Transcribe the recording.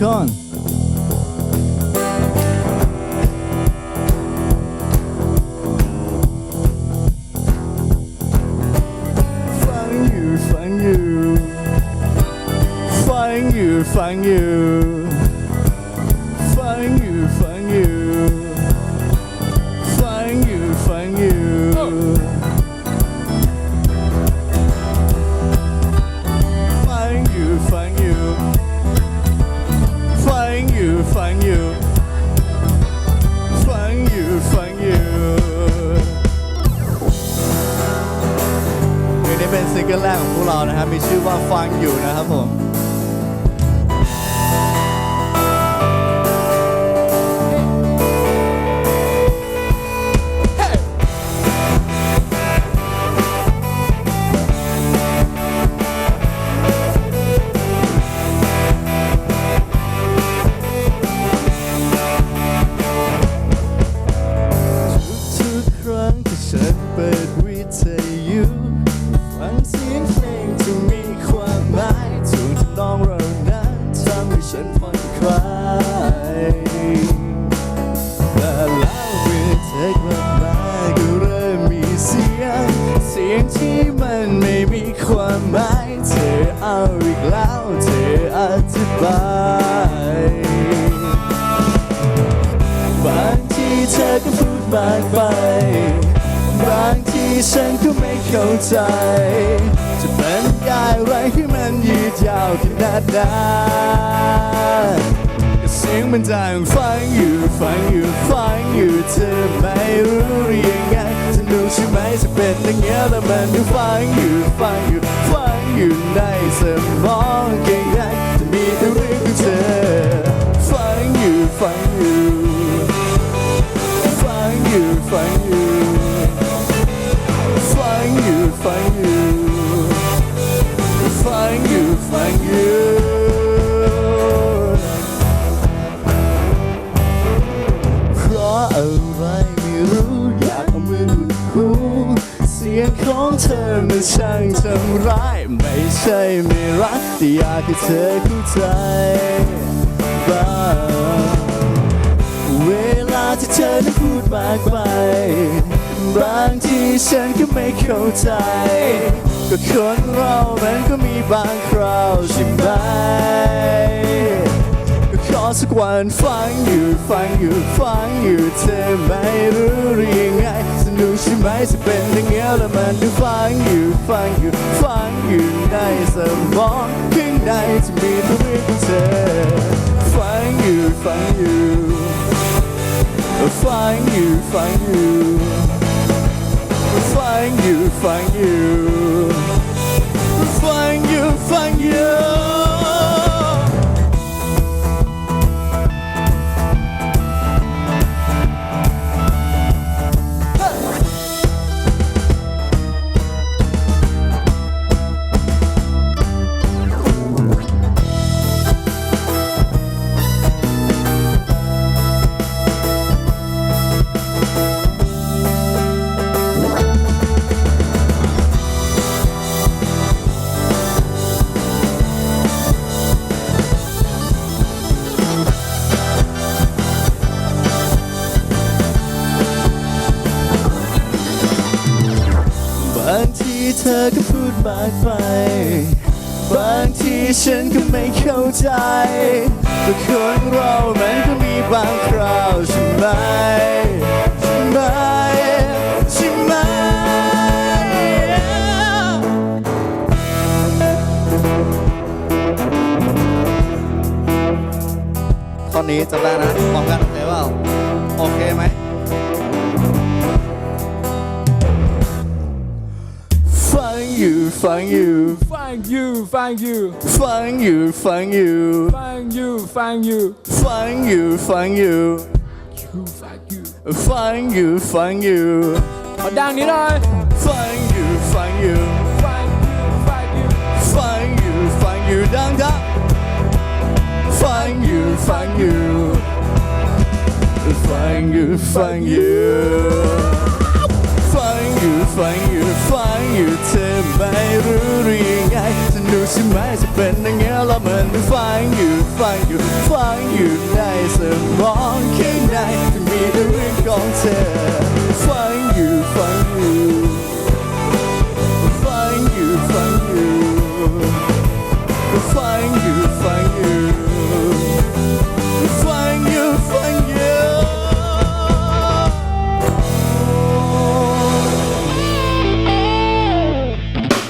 Khan. Find you, find you, find you, find you, find you, find you. กิลแรกของพวกเรานะครับ มีชื่อว่าฟังอยู่นะครับผมทุกครั้งที่ฉันเปิดวิทยุ ฉันผ่อนคลายแต่แล้วเมื่อเธอกลับมาก็เริ่มมีเสียง เสียงที่มันไม่มีความหมาย เธอเอาอีกแล้ว เธออธิบายบางทีเธอก็พูดมากไป บางทีฉันก็ไม่เข้าใจ จะบรรยายอะไรให้น ยืดยาวขนาดนั้นก็เสียงมันดังฟังอยู่ฟังอยู่ฟังอยู่เธอไม่รู้หรือยังไงสนุกใช่ไหมจะเป็นอย่างเงี้ยแล้วมันดูฟังอยู่ฟังอยู่ฟังอยู่ในสมองแค่ อะไรไม่รู้อยากเอามืออุดหูเสียงของเธอมันช่างทำร้ายไม่ใช่ไม่รักแต่อยากให้เธอเข้าใจบ้างเวลาที่เธอนั้พูดมากไปบางทีฉันก็ไม่เข้าใจ ก็คนเรามันก็มีบางคราวใช่ไหม ก็ขอสักวันฟังอยู่ฟังอยู่ฟังอยู่เธอไม่รู้หรือยังไงสนุกใช่ไหมจะเป็นอย่างเงี้ยแล้วมันดูฟังอยู่ฟังอยู่ฟังอยู่ในสมองข้างในจะมีแต่เรื่องของเธอฟังอยู่ฟังอยู่ find you, find you, find you, find you, find เธอก็พูดมากไป บางทีฉันก็ไม่เข้าใจแต่คนเรามันก็มีบางคราวใช่ไหมใช่ไหมใช่ไหมตอนนี้จำได้นะพร้อมกันโอเคเปล่าโอเคไหม ฟังอยู่ฟังอยู่ Thank you, thank you, ฟังอยู่ฟังอยู่ thank you, thank you, ฟังอยู่ฟังอยู่ you, thank you. ฟังอยู่ฟังอยู่ขอดังนิดหน่อยฟังอยู่ฟังอยู่ ใช่ไหมจะเป็นอย่างเงี้ยเราเหมือนมัฟังอยู่ฟังอยู่ฟังอยู่ในสมองข้างในที่มีเรื่องของเธอ